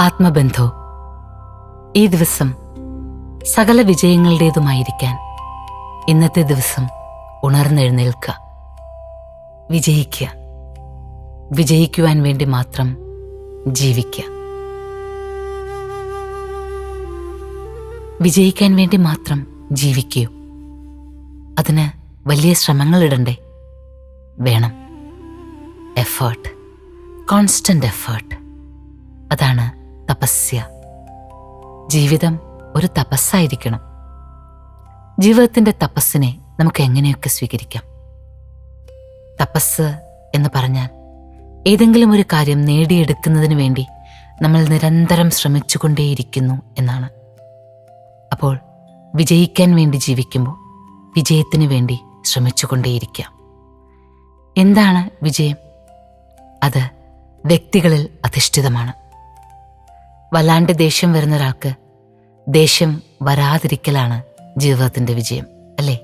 ആത്മബന്ധോ? ഈ ദിവസം സകല വിജയങ്ങളുടേതുമായിരിക്കാൻ ഇന്നത്തെ ദിവസം ഉണർന്നെഴുന്നേൽക്കുക വിജയിക്കുക വിജയിക്കുവാൻ വേണ്ടി മാത്രം ജീവിക്കുക വിജയിക്കാൻ വേണ്ടി മാത്രം ജീവിക്കൂ. അതിന് വലിയ ശ്രമങ്ങൾ ഇടണ്ടേ വേണം. എഫേർട്ട്. Constant effort. അതാണ് തപസ്യ. ജീവിതം ഒരു തപസ്സായിരിക്കണം. ജീവിതത്തിന്റെ തപസ്സിനെ നമുക്ക് എങ്ങനെയൊക്കെ സ്വീകരിക്കാം? തപസ് എന്ന് പറഞ്ഞാൽ ഏതെങ്കിലും ഒരു കാര്യം നേടിയെടുക്കുന്നതിന് വേണ്ടി നമ്മൾ നിരന്തരം ശ്രമിച്ചുകൊണ്ടേയിരിക്കുന്നു എന്നാണ്. അപ്പോൾ വിജയിക്കാൻ വേണ്ടി ജീവിക്കുമ്പോൾ വിജയത്തിന് വേണ്ടി ശ്രമിച്ചുകൊണ്ടേയിരിക്കാം. എന്താണ് വിജയം? അത് വ്യക്തികളിൽ അധിഷ്ഠിതമാണ്. വല്ലാണ്ട് ദേഷ്യം വരുന്ന ഒരാൾക്ക് ദേഷ്യം വരാതിരിക്കലാണ് ജീവിതത്തിന്റെ വിജയം അല്ലേ?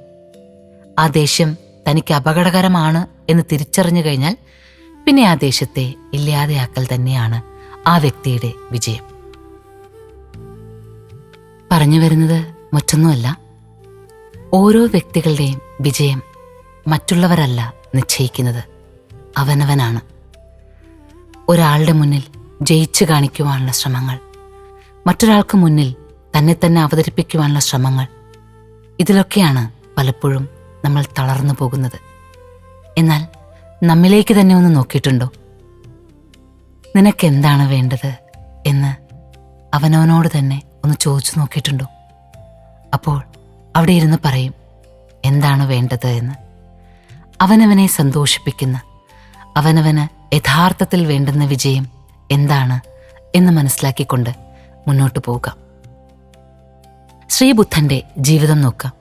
ആ ദേഷ്യം തനിക്ക് അപകടകരമാണ് എന്ന് തിരിച്ചറിഞ്ഞു കഴിഞ്ഞാൽ പിന്നെ ആ ദേഷ്യത്തെ ഇല്ലാതെയാക്കൽ തന്നെയാണ് ആ വ്യക്തിയുടെ വിജയം. പറഞ്ഞു വരുന്നത് മറ്റൊന്നുമല്ല. ഓരോ വ്യക്തികളുടെയും വിജയം മറ്റുള്ളവരല്ല നിശ്ചയിക്കുന്നത്. അവനവനാണ്. ഒരാളുടെ മുന്നിൽ ജയിച്ചു കാണിക്കുവാനുള്ള ശ്രമങ്ങൾ. മറ്റൊരാൾക്ക് മുന്നിൽ തന്നെ തന്നെ അവതരിപ്പിക്കുവാനുള്ള ശ്രമങ്ങൾ. ഇതിലൊക്കെയാണ് പലപ്പോഴും നമ്മൾ തളർന്നു പോകുന്നത്. എന്നാൽ നമ്മിലേക്ക് തന്നെ ഒന്ന് നോക്കിയിട്ടുണ്ടോ? നിനക്കെന്താണ് വേണ്ടത് എന്ന് അവനവനോട് തന്നെ ഒന്ന് ചോദിച്ചു നോക്കിയിട്ടുണ്ടോ? അപ്പോൾ അവിടെ ഇരുന്ന് പറയും എന്താണ് വേണ്ടത് എന്ന്? അവനവനെ സന്തോഷിപ്പിക്കുന്ന അവനവന് യഥാർത്ഥത്തിൽ വേണ്ടുന്ന വിജയം എന്താണ് എന്ന് മനസ്സിലാക്കിക്കൊണ്ട് മുന്നോട്ട് പോവുക. ശ്രീബുദ്ധന്റെ ജീവിതം നോക്കാം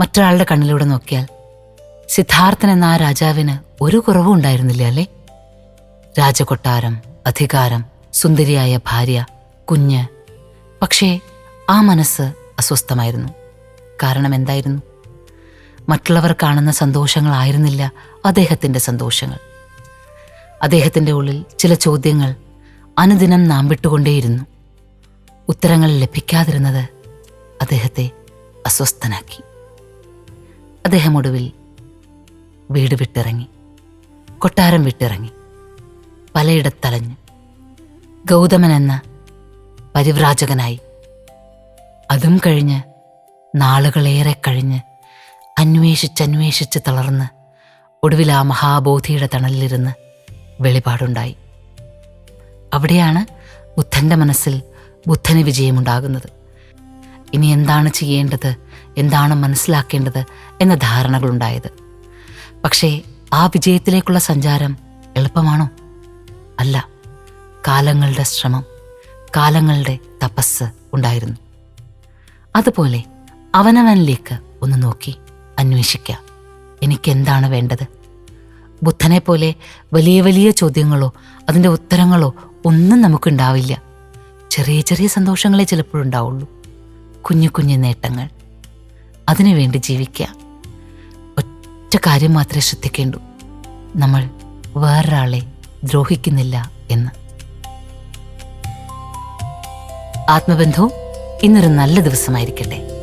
മറ്റൊരാളുടെ കണ്ണിലൂടെ നോക്കിയാൽ സിദ്ധാർത്ഥൻ എന്ന ആ രാജാവിന് ഒരു കുറവും ഉണ്ടായിരുന്നില്ല അല്ലേ? രാജകൊട്ടാരം അധികാരം സുന്ദരിയായ ഭാര്യ കുഞ്ഞ്. പക്ഷേ ആ മനസ്സ് അസ്വസ്ഥമായിരുന്നു. കാരണം എന്തായിരുന്നു? മറ്റുള്ളവർ കാണുന്ന സന്തോഷങ്ങളായിരുന്നില്ല അദ്ദേഹത്തിന്റെ സന്തോഷങ്ങൾ. അദ്ദേഹത്തിന്റെ ഉള്ളിൽ ചില ചോദ്യങ്ങൾ അനുദിനം നാം വിട്ടുകൊണ്ടേയിരുന്നു. ഉത്തരങ്ങൾ ലഭിക്കാതിരുന്നത് അദ്ദേഹത്തെ അസ്വസ്ഥനാക്കി. അദ്ദേഹം ഒടുവിൽ വീട് വിട്ടിറങ്ങി. കൊട്ടാരം വിട്ടിറങ്ങി. പലയിടത്തലഞ്ഞു ഗൗതമൻ എന്ന പരിവ്രാജകനായി. അതും കഴിഞ്ഞ് നാളുകളേറെ കഴിഞ്ഞ് അന്വേഷിച്ചന്വേഷിച്ച് തളർന്ന് ഒടുവിൽ ആ മഹാബോധിയുടെ തണലിലിരുന്ന് വെളിപാടുണ്ടായി. അവിടെയാണ് ബുദ്ധന്റെ മനസ്സിൽ ബുദ്ധന് വിജയമുണ്ടാകുന്നത്. ഇനി എന്താണ് ചെയ്യേണ്ടത്? എന്താണ് മനസ്സിലാക്കേണ്ടത്? എന്ന ധാരണകളുണ്ടായത്. പക്ഷേ ആ വിജയത്തിലേക്കുള്ള സഞ്ചാരം എളുപ്പമാണോ? അല്ല. കാലങ്ങളുടെ ശ്രമം കാലങ്ങളുടെ തപസ് ഉണ്ടായിരുന്നു. അതുപോലെ അവനവനിലേക്ക് ഒന്ന് നോക്കി അന്വേഷിക്കാം. എനിക്കെന്താണ് വേണ്ടത്? ബുദ്ധനെ പോലെ വലിയ വലിയ ചോദ്യങ്ങളോ അതിന്റെ ഉത്തരങ്ങളോ ഒന്നും നമുക്കുണ്ടാവില്ല. ചെറിയ ചെറിയ സന്തോഷങ്ങളെ ചിലപ്പോഴുണ്ടാവുള്ളൂ കുഞ്ഞു കുഞ്ഞു നേട്ടങ്ങൾ. അതിനുവേണ്ടി ജീവിക്കുക. ഒറ്റ കാര്യം മാത്രമേ ശ്രദ്ധിക്കേണ്ടൂ. നമ്മൾ വേറൊരാളെ ദ്രോഹിക്കുന്നില്ല എന്ന്. ആത്മബന്ധവും ഇന്നൊരു നല്ല ദിവസമായിരിക്കട്ടെ.